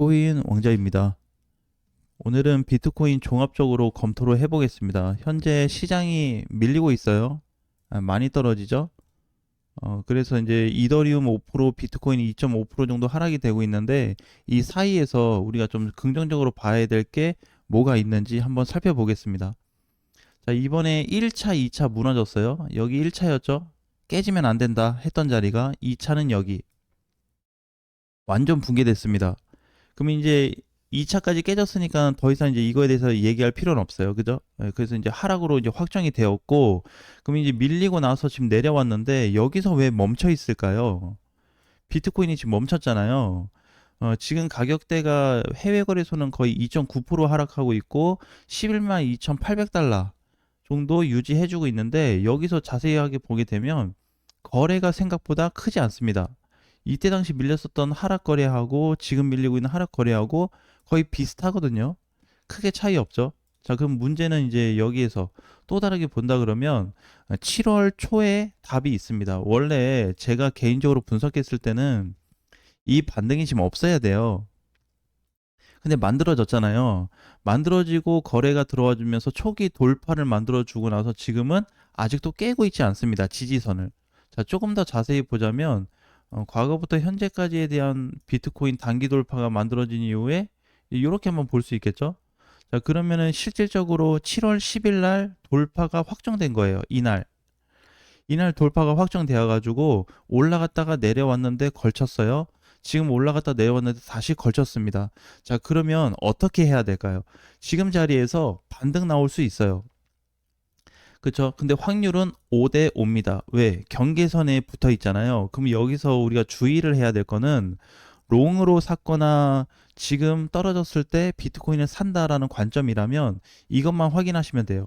코인 왕자입니다. 오늘은 비트코인 종합적으로 검토를 해보겠습니다. 현재 시장이 밀리고 있어요. 아, 많이 떨어지죠? 어, 그래서 이제 이더리움 5%, 비트코인 2.5% 정도 하락이 되고 있는데 이 사이에서 우리가 좀 긍정적으로 봐야 될 게 뭐가 있는지 한번 살펴보겠습니다. 자, 이번에 1차, 2차 무너졌어요. 여기 1차였죠? 깨지면 안 된다 했던 자리가 2차는 여기. 완전 붕괴됐습니다. 그럼 이제 2차까지 깨졌으니까 더 이상 이제 이거에 대해서 얘기할 필요는 없어요. 그죠? 예, 그래서 이제 하락으로 이제 확정이 되었고, 그럼 이제 밀리고 나서 지금 내려왔는데, 여기서 왜 멈춰 있을까요? 비트코인이 지금 멈췄잖아요. 어, 지금 가격대가 해외 거래소는 거의 2.9% 하락하고 있고, 11만 2,800달러 정도 유지해주고 있는데, 여기서 자세하게 보게 되면, 거래가 생각보다 크지 않습니다. 이때 당시 밀렸었던 하락 거래하고 지금 밀리고 있는 하락 거래하고 거의 비슷하거든요. 크게 차이 없죠. 자, 그럼 문제는 이제 여기에서 또 다르게 본다 그러면 7월 초에 답이 있습니다. 원래 제가 개인적으로 분석했을 때는 이 반등이 지금 없어야 돼요. 근데 만들어졌잖아요. 만들어지고 거래가 들어와 주면서 초기 돌파를 만들어 주고 나서 지금은 아직도 깨고 있지 않습니다. 지지선을. 자, 조금 더 자세히 보자면 어, 과거부터 현재까지에 대한 비트코인 단기 돌파가 만들어진 이후에 이렇게 한번 볼 수 있겠죠? 자, 그러면은 실질적으로 7월 10일 날 돌파가 확정된 거예요. 이날. 이날 돌파가 확정되어 가지고 올라갔다가 내려왔는데 걸쳤어요. 지금 올라갔다 내려왔는데 다시 걸쳤습니다. 자, 그러면 어떻게 해야 될까요? 지금 자리에서 반등 나올 수 있어요. 그쵸? 근데 확률은 5대 5입니다. 왜? 경계선에 붙어 있잖아요. 그럼 여기서 우리가 주의를 해야 될 거는 롱으로 샀거나 지금 떨어졌을 때 비트코인을 산다라는 관점이라면 이것만 확인하시면 돼요.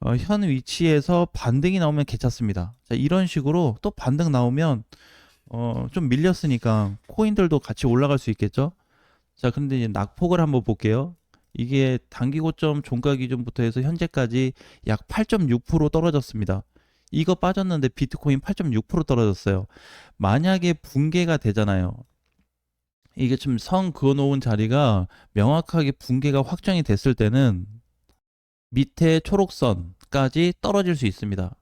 어, 현 위치에서 반등이 나오면 괜찮습니다. 자, 이런 식으로 또 반등 나오면 어, 좀 밀렸으니까 코인들도 같이 올라갈 수 있겠죠? 자, 근데 이제 낙폭을 한번 볼게요. 이게 단기 고점 종가 기준부터 해서 현재까지 약 8.6% 떨어졌습니다. 이거 빠졌는데 비트코인 8.6% 떨어졌어요. 만약에 붕괴가 되잖아요. 이게 좀 선 그어놓은 자리가 명확하게 붕괴가 확정이 됐을 때는 밑에 초록선까지 떨어질 수 있습니다.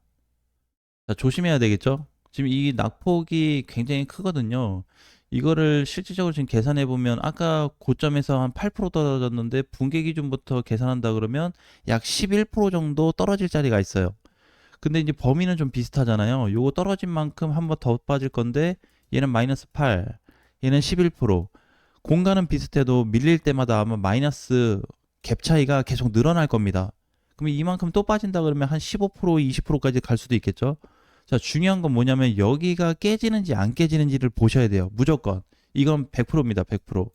자, 조심해야 되겠죠? 지금 이 낙폭이 굉장히 크거든요. 이거를 실질적으로 지금 계산해 보면 아까 고점에서 한 8% 떨어졌는데 붕괴 기준부터 계산한다 그러면 약 11% 정도 떨어질 자리가 있어요. 근데 이제 범위는 좀 비슷하잖아요. 요거 떨어진 만큼 한 번 더 빠질 건데 얘는 마이너스 8, 얘는 11%. 공간은 비슷해도 밀릴 때마다 아마 마이너스 갭 차이가 계속 늘어날 겁니다. 그럼 이만큼 또 빠진다 그러면 한 15%, 20%까지 갈 수도 있겠죠. 자, 중요한 건 뭐냐면 여기가 깨지는지 안 깨지는지를 보셔야 돼요. 무조건. 이건 100%입니다. 100%.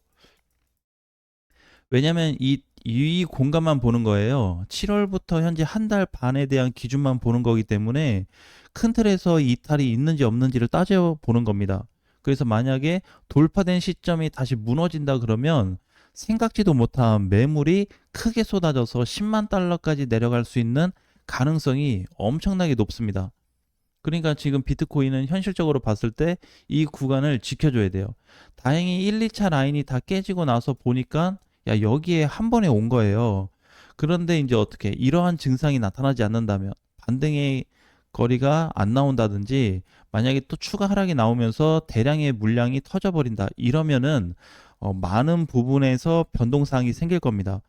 왜냐면 이, 이 공간만 보는 거예요. 7월부터 현재 한 달 반에 대한 기준만 보는 거기 때문에 큰 틀에서 이탈이 있는지 없는지를 따져 보는 겁니다. 그래서 만약에 돌파된 시점이 다시 무너진다 그러면 생각지도 못한 매물이 크게 쏟아져서 10만 달러까지 내려갈 수 있는 가능성이 엄청나게 높습니다. 그러니까 지금 비트코인은 현실적으로 봤을 때 이 구간을 지켜줘야 돼요. 다행히 1, 2차 라인이 다 깨지고 나서 보니까 야 여기에 한 번에 온 거예요. 그런데 이제 어떻게 이러한 증상이 나타나지 않는다면 반등의 거리가 안 나온다든지 만약에 또 추가 하락이 나오면서 대량의 물량이 터져버린다 이러면은 어, 많은 부분에서 변동사항이 생길 겁니다.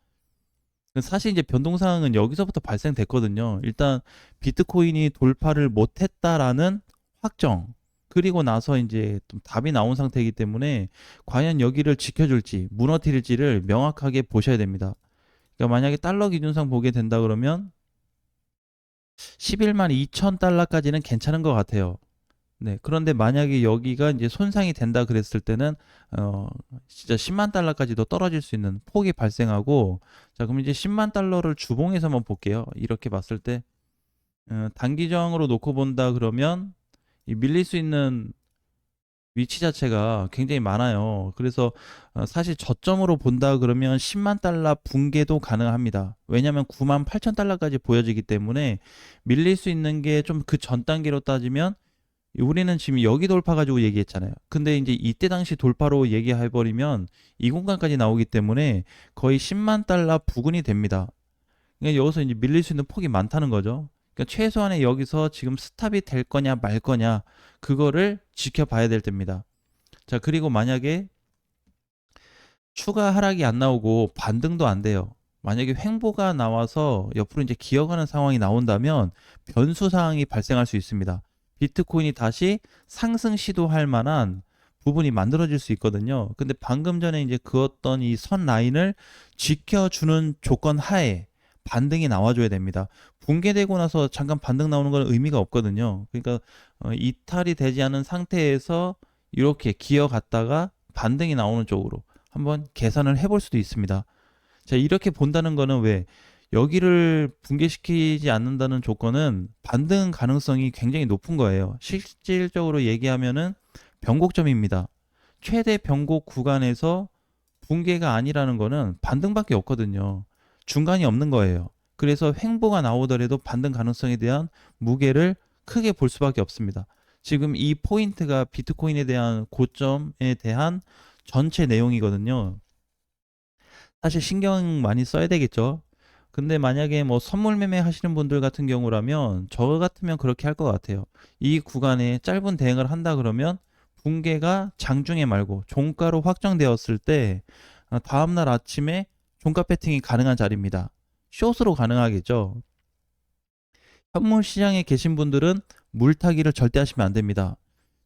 사실 이제 변동사항은 여기서부터 발생됐거든요. 일단 비트코인이 돌파를 못했다라는 확정. 그리고 나서 이제 좀 답이 나온 상태이기 때문에 과연 여기를 지켜줄지 무너뜨릴지를 명확하게 보셔야 됩니다. 그러니까 만약에 달러 기준상 보게 된다 그러면 11만 2천 달러까지는 괜찮은 것 같아요. 네. 그런데 만약에 여기가 이제 손상이 된다 그랬을 때는 어 진짜 10만 달러까지도 떨어질 수 있는 폭이 발생하고 자, 그럼 이제 10만 달러를 주봉에서만 볼게요. 이렇게 봤을 때 어, 단기저항으로 놓고 본다 그러면 이 밀릴 수 있는 위치 자체가 굉장히 많아요. 그래서 어, 사실 저점으로 본다 그러면 10만 달러 붕괴도 가능합니다. 왜냐하면 9만 8천 달러까지 보여지기 때문에 밀릴 수 있는 게 좀 그 전 단계로 따지면 우리는 지금 여기 돌파 가지고 얘기했잖아요. 근데 이제 이때 당시 돌파로 얘기해 버리면 이 공간까지 나오기 때문에 거의 10만 달러 부근이 됩니다. 그러니까 여기서 이제 밀릴 수 있는 폭이 많다는 거죠. 그러니까 최소한의 여기서 지금 스탑이 될 거냐 말 거냐 그거를 지켜봐야 될 때입니다. 자, 그리고 만약에 추가 하락이 안 나오고 반등도 안 돼요. 만약에 횡보가 나와서 옆으로 이제 기어가는 상황이 나온다면 변수 상황이 발생할 수 있습니다. 비트코인이 다시 상승 시도할 만한 부분이 만들어질 수 있거든요. 근데 방금 전에 이제 그었던 이 선 라인을 지켜주는 조건 하에 반등이 나와줘야 됩니다. 붕괴되고 나서 잠깐 반등 나오는 건 의미가 없거든요. 그러니까 어, 이탈이 되지 않은 상태에서 이렇게 기어갔다가 반등이 나오는 쪽으로 한번 계산을 해볼 수도 있습니다. 자, 이렇게 본다는 거는 왜 여기를 붕괴시키지 않는다는 조건은 반등 가능성이 굉장히 높은 거예요. 실질적으로 얘기하면은 변곡점입니다. 최대 변곡 구간에서 붕괴가 아니라는 거는 반등밖에 없거든요. 중간이 없는 거예요. 그래서 횡보가 나오더라도 반등 가능성에 대한 무게를 크게 볼 수밖에 없습니다. 지금 이 포인트가 비트코인에 대한 고점에 대한 전체 내용이거든요. 사실 신경 많이 써야 되겠죠. 근데 만약에 뭐 선물 매매 하시는 분들 같은 경우라면 저 같으면 그렇게 할 것 같아요. 이 구간에 짧은 대응을 한다 그러면 붕괴가 장중에 말고 종가로 확정되었을 때 어, 다음날 아침에 종가 배팅이 가능한 자리입니다. 숏으로 가능하겠죠. 현물 시장에 계신 분들은 물타기를 절대 하시면 안 됩니다.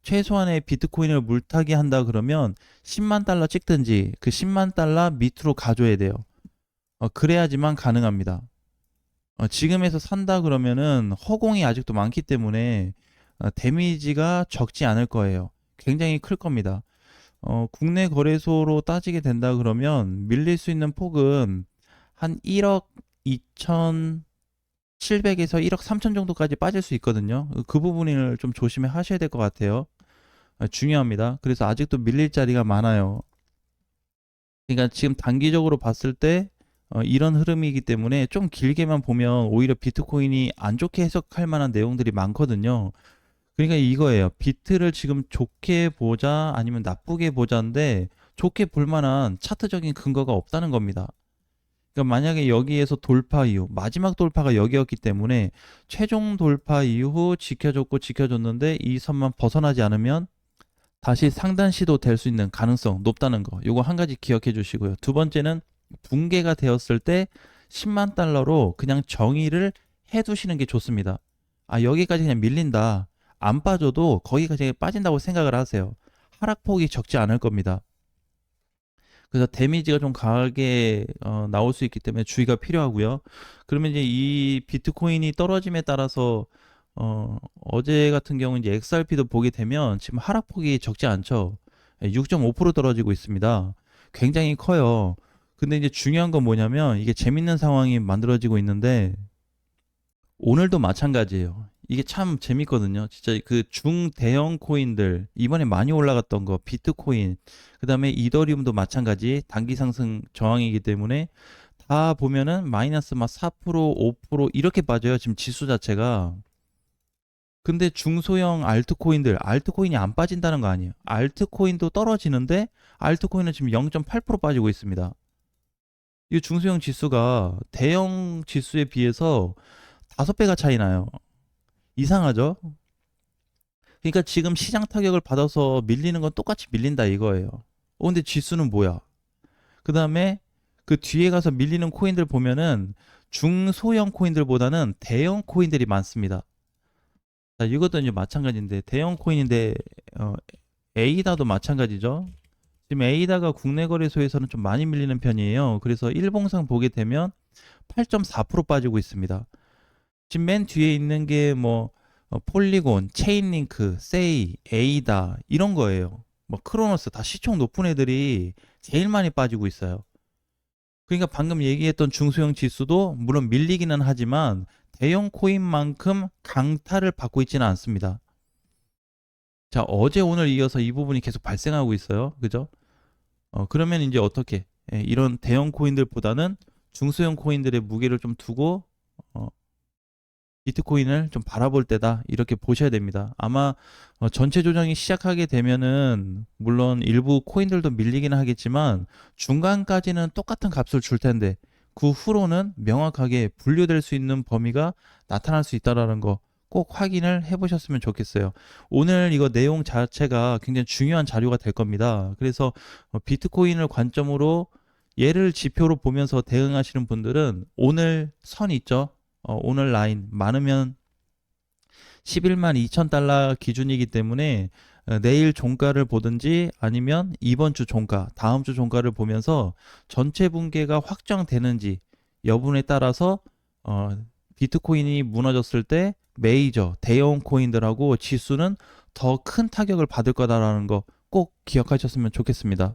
최소한의 비트코인을 물타기 한다 그러면 10만 달러 찍든지 그 10만 달러 밑으로 가줘야 돼요. 어, 그래야지만 가능합니다. 어, 지금에서 산다 그러면은 허공이 아직도 많기 때문에 어, 데미지가 적지 않을 거예요. 굉장히 클 겁니다. 어, 국내 거래소로 따지게 된다 그러면 밀릴 수 있는 폭은 한 1억 2천 700에서 1억 3천 정도까지 빠질 수 있거든요. 그 부분을 좀 조심해 하셔야 될 것 같아요. 아, 중요합니다. 그래서 아직도 밀릴 자리가 많아요. 그러니까 지금 단기적으로 봤을 때 어, 이런 흐름이기 때문에 좀 길게만 보면 오히려 비트코인이 안 좋게 해석할 만한 내용들이 많거든요. 그러니까 이거예요. 비트를 지금 좋게 보자 아니면 나쁘게 보자인데 좋게 볼 만한 차트적인 근거가 없다는 겁니다. 그러니까 만약에 여기에서 돌파 이후 마지막 돌파가 여기였기 때문에 최종 돌파 이후 지켜줬고 지켜줬는데 이 선만 벗어나지 않으면 다시 상단 시도 될 수 있는 가능성 높다는 거. 요거 한 가지 기억해 주시고요. 두 번째는 붕괴가 되었을 때 10만 달러로 그냥 정의를 해 두시는 게 좋습니다. 아, 여기까지 그냥 밀린다. 안 빠져도 거기까지 빠진다고 생각을 하세요. 하락폭이 적지 않을 겁니다. 그래서 데미지가 좀 강하게 어, 나올 수 있기 때문에 주의가 필요하고요. 그러면 이제 이 비트코인이 떨어짐에 따라서 어, 어제 같은 경우 이제 XRP도 보게 되면 지금 하락폭이 적지 않죠. 6.5% 떨어지고 있습니다. 굉장히 커요. 근데 이제 중요한 건 뭐냐면 이게 재밌는 상황이 만들어지고 있는데 오늘도 마찬가지예요. 이게 참 재밌거든요. 진짜 그 중대형 코인들 이번에 많이 올라갔던 거 비트코인 그다음에 이더리움도 마찬가지 단기 상승 저항이기 때문에 다 보면은 마이너스 막 4% 5% 이렇게 빠져요. 지금 지수 자체가 근데 중소형 알트코인들 알트코인이 안 빠진다는 거 아니에요. 알트코인도 떨어지는데 알트코인은 지금 0.8% 빠지고 있습니다. 이 중소형 지수가 대형 지수에 비해서 다섯 배가 차이 나요. 이상하죠? 그러니까 지금 시장 타격을 받아서 밀리는 건 똑같이 밀린다 이거예요. 어, 근데 지수는 뭐야? 그 다음에 그 뒤에 가서 밀리는 코인들 보면은 중소형 코인들보다는 대형 코인들이 많습니다. 자, 이것도 이제 마찬가지인데 대형 코인인데 어, 에이다도 마찬가지죠. 지금 에이다가 국내 거래소에서는 좀 많이 밀리는 편이에요. 그래서 일봉상 보게 되면 8.4% 빠지고 있습니다. 지금 맨 뒤에 있는 게 뭐 폴리곤, 체인링크, 세이, 에이다 이런 거예요. 뭐 크로노스 다 시총 높은 애들이 제일 많이 빠지고 있어요. 그러니까 방금 얘기했던 중소형 지수도 물론 밀리기는 하지만 대형 코인만큼 강타를 받고 있지는 않습니다. 자, 어제 오늘 이어서 이 부분이 계속 발생하고 있어요. 그죠? 어, 그러면 이제 어떻게 예, 이런 대형 코인들보다는 중소형 코인들의 무게를 좀 두고 어, 비트코인을 좀 바라볼 때다 이렇게 보셔야 됩니다. 아마 어, 전체 조정이 시작하게 되면은 물론 일부 코인들도 밀리기는 하겠지만 중간까지는 똑같은 값을 줄 텐데 그 후로는 명확하게 분류될 수 있는 범위가 나타날 수 있다라는 거 꼭 확인을 해 보셨으면 좋겠어요. 오늘 이거 내용 자체가 굉장히 중요한 자료가 될 겁니다. 그래서 어, 비트코인을 관점으로 얘를 지표로 보면서 대응하시는 분들은 오늘 선 있죠? 어, 오늘 라인 많으면 11만 2천 달러 기준이기 때문에 어, 내일 종가를 보든지 아니면 이번 주 종가, 다음 주 종가를 보면서 전체 붕괴가 확정되는지 여부에 따라서 어, 비트코인이 무너졌을 때 메이저 대형 코인들하고 지수는 더 큰 타격을 받을 거다라는 거 꼭 기억하셨으면 좋겠습니다.